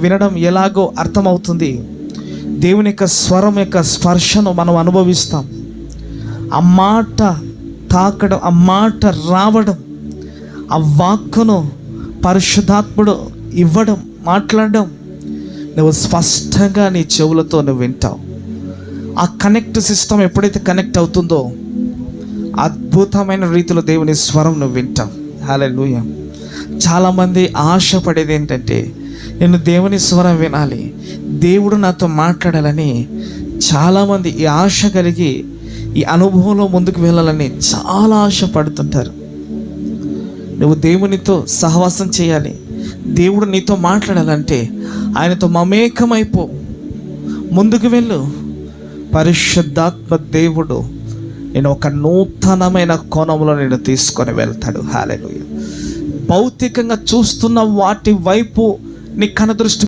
వినడం ఎలాగో అర్థమవుతుంది. దేవుని యొక్క స్వరం యొక్క స్పర్శను మనం అనుభవిస్తాం. ఆ మాట తాకడం ఆ మాట రావడం ఆ వాక్కును పరిశుద్ధాత్ముడు ఇవ్వడం మాట్లాడడం నువ్వు స్పష్టంగా నీ చెవులతో నువ్వు వింటావు. ఆ కనెక్ట్ సిస్టమ్ ఎప్పుడైతే కనెక్ట్ అవుతుందో అద్భుతమైన రీతిలో దేవుని స్వరం నువ్వు వింటావు. హల్లెలూయ. చాలామంది ఆశపడేది ఏంటంటే నేను దేవుని స్వరం వినాలి. దేవుడు నాతో మాట్లాడాలని చాలామంది ఈ ఆశ కలిగి ఈ అనుభవంలో ముందుకు వెళ్ళాలని చాలా ఆశపడుతుంటారు. నువ్వు దేవునితో సహవాసం చేయాలి. దేవుడు నీతో మాట్లాడాలంటే ఆయనతో మమేకమైపో. ముందుకు వెళ్ళు. పరిశుద్ధాత్మ దేవుడు నేను ఒక నూతనమైన కోణంలో నేను తీసుకొని వెళ్తాడు. హాలెలూయ భౌతికంగా చూస్తున్న వాటి వైపు నీ కనదృష్టి